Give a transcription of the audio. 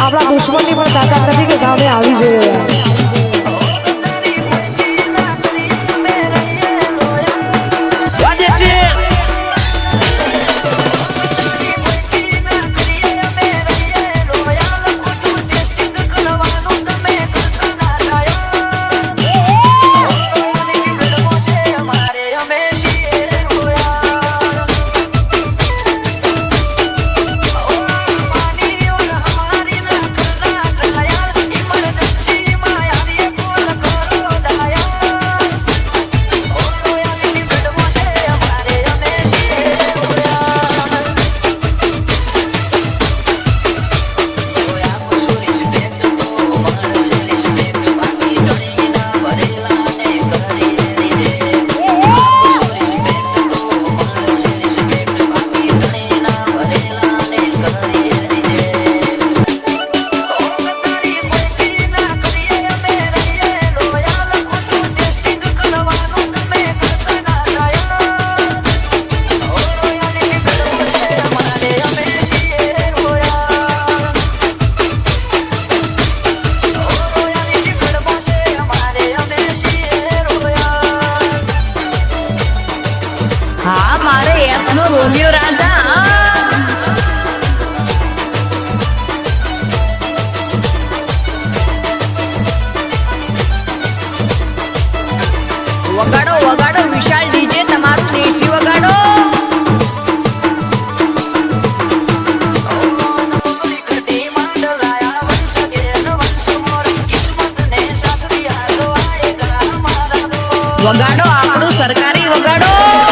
આપણા દુશ્મનની પણ તાકાત નથી કે સામે આવી જોઈએ યાર હા, મારે એસ નો રોમિયો વગાડો વગાડો, વિશાલ ડીજે, તમારું દેશી વગાડો. વગાડો, આપણું સરકારી વગાડો.